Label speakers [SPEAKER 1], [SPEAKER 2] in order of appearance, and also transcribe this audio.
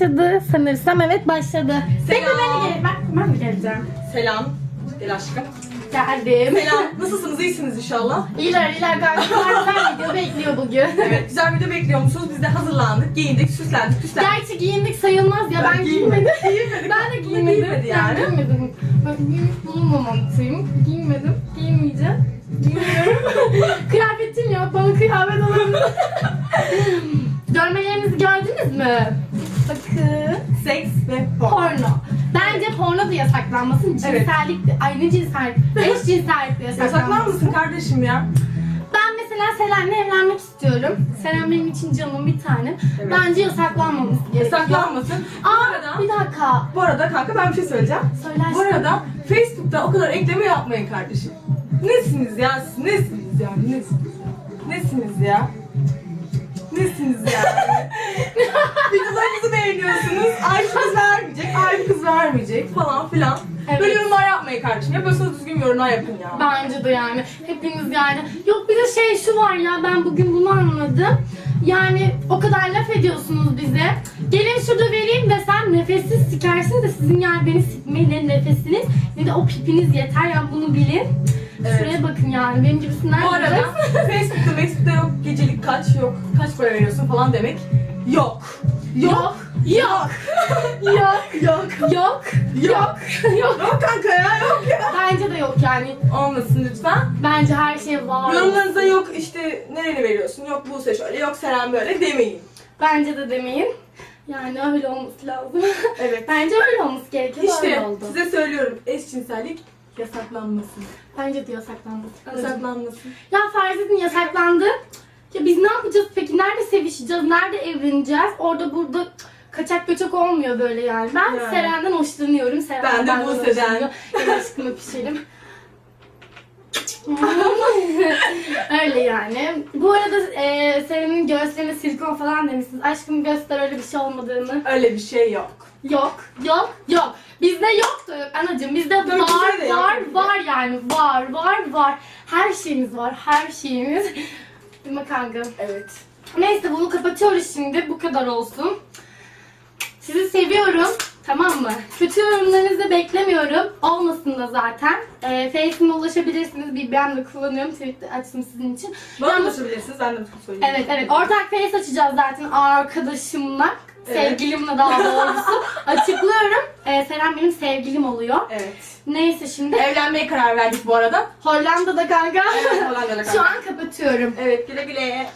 [SPEAKER 1] başladı sanırsam. Evet başladı. Bekle
[SPEAKER 2] Selam.
[SPEAKER 1] beni gel. Ben, ben mi geleceğim?
[SPEAKER 2] Selam. Gel aşkım.
[SPEAKER 1] Geldim.
[SPEAKER 2] Selam. Nasılsınız? İyisiniz inşallah.
[SPEAKER 1] İyiler iyiler gayet güzel video bekliyor bugün.
[SPEAKER 2] Evet. Güzel video bekliyor musunuz? Biz de hazırlandık, giyindik, süslendik, süslendik.
[SPEAKER 1] Gerçi giyindik sayılmaz ya ben,
[SPEAKER 2] Ben
[SPEAKER 1] giymedim.
[SPEAKER 2] Giyinmedik.
[SPEAKER 1] Ben de
[SPEAKER 2] Aklına
[SPEAKER 1] giymedim.
[SPEAKER 2] giymedi yani.
[SPEAKER 1] Ben giymedim. Ben giymiş bulunmamaktayım. Giymedim. Giyinmeyeceğim. Giymiyorum. Kıyafetim yok. Bana kıyafet alın. Görmelerinizi gördünüz mü? Bakın.
[SPEAKER 2] Seks ve porno.
[SPEAKER 1] Bence porno da yasaklanmasın.
[SPEAKER 2] Evet.
[SPEAKER 1] Cinsellik de, ay ne cinsellik? Eşcinsellik de
[SPEAKER 2] Yasaklar
[SPEAKER 1] yasaklanmasın.
[SPEAKER 2] mısın kardeşim ya?
[SPEAKER 1] Ben mesela Selen'le evlenmek istiyorum. Selen benim için canım bir tane.
[SPEAKER 2] Evet.
[SPEAKER 1] Bence yasaklanmaması gerekiyor.
[SPEAKER 2] Yasaklanmasın.
[SPEAKER 1] Aa
[SPEAKER 2] arada,
[SPEAKER 1] bir dakika.
[SPEAKER 2] bu arada kanka ben bir şey söyleyeceğim.
[SPEAKER 1] Söylersin.
[SPEAKER 2] Bu arada Facebook'ta o kadar ekleme yapmayın kardeşim. Nesiniz ya siz? Nesiniz yani? Nesiniz? Nesiniz ya? Nesiniz yani? Beğeniyorsunuz. Ay kız vermeyecek, ay kız vermeyecek falan filan.
[SPEAKER 1] Evet.
[SPEAKER 2] Böyle yorumlar yapmayın kardeşim. Yapıyorsanız düzgün yorumlar yapın ya.
[SPEAKER 1] Bence de yani. Hepiniz yani. Yok bir de şey şu var ya ben bugün bunu anladım. Yani o kadar laf ediyorsunuz bize. Gelin şurada vereyim desem nefessiz sikersin de sizin yani beni sikmeyin ne nefesiniz ne de o pipiniz yeter yani bunu bilin.
[SPEAKER 2] Evet.
[SPEAKER 1] Şuraya bakın yani benim gibisinden
[SPEAKER 2] Bu arada Facebook'ta Facebook'ta yok gecelik kaç yok kaç para veriyorsun falan demek yok.
[SPEAKER 1] Yok. Yok. Yok.
[SPEAKER 2] Yok.
[SPEAKER 1] Yok. Yok. Yok.
[SPEAKER 2] Yok kanka ya yok ya.
[SPEAKER 1] Bence de yok yani.
[SPEAKER 2] Olmasın lütfen.
[SPEAKER 1] Bence her şey var.
[SPEAKER 2] Yorumlarınıza yok işte nereni veriyorsun yok Buse şöyle yok Seren böyle demeyin.
[SPEAKER 1] Bence de demeyin. Yani öyle olması lazım.
[SPEAKER 2] Evet.
[SPEAKER 1] Bence öyle olması gerekiyor.
[SPEAKER 2] İşte
[SPEAKER 1] Öyle oldu.
[SPEAKER 2] size söylüyorum eşcinsellik yasaklanmasın.
[SPEAKER 1] Bence de yasaklanması.
[SPEAKER 2] Yasaklanmasın.
[SPEAKER 1] Ya farz edin yasaklandı. Ya biz ne yapacağız peki? Nerede sevişeceğiz? Nerede evleneceğiz? Orada burada kaçak göçek olmuyor böyle yani. Ben
[SPEAKER 2] Yani.
[SPEAKER 1] Seren'den hoşlanıyorum. Seren
[SPEAKER 2] Ben de Buse'den.
[SPEAKER 1] hoşlanıyor. Gel aşkım öpüşelim. öyle yani. Bu arada e, Seren'in göğüslerine silikon falan demişsiniz. Aşkım göster öyle bir şey olmadığını.
[SPEAKER 2] Öyle bir şey yok.
[SPEAKER 1] Yok, yok, yok. Bizde yok da yok anacığım. Bizde var,
[SPEAKER 2] de yok.
[SPEAKER 1] var, var yani. Var, var, var. Her şeyimiz var, her şeyimiz. Değil mi kanka?
[SPEAKER 2] Evet.
[SPEAKER 1] Neyse bunu kapatıyoruz şimdi. Bu kadar olsun. Sizi seviyorum. Tamam mı? Kötü yorumlarınızı beklemiyorum. Olmasın da zaten. E, Face'ime ulaşabilirsiniz. Bir ben de kullanıyorum. Twitter açtım sizin için.
[SPEAKER 2] Bana
[SPEAKER 1] Yalnız-
[SPEAKER 2] ulaşabilirsiniz ben de söyleyeyim.
[SPEAKER 1] Evet evet. Ortak face açacağız zaten arkadaşımla.
[SPEAKER 2] Evet.
[SPEAKER 1] Sevgilimle daha doğrusu. Açıklıyorum. Ee, Seren benim sevgilim oluyor.
[SPEAKER 2] Evet.
[SPEAKER 1] Neyse şimdi
[SPEAKER 2] Evlenmeye karar verdik bu arada.
[SPEAKER 1] Hollanda'da kanka.
[SPEAKER 2] Evet, Hollanda'da
[SPEAKER 1] Şu an kapatıyorum.
[SPEAKER 2] Evet güle güle.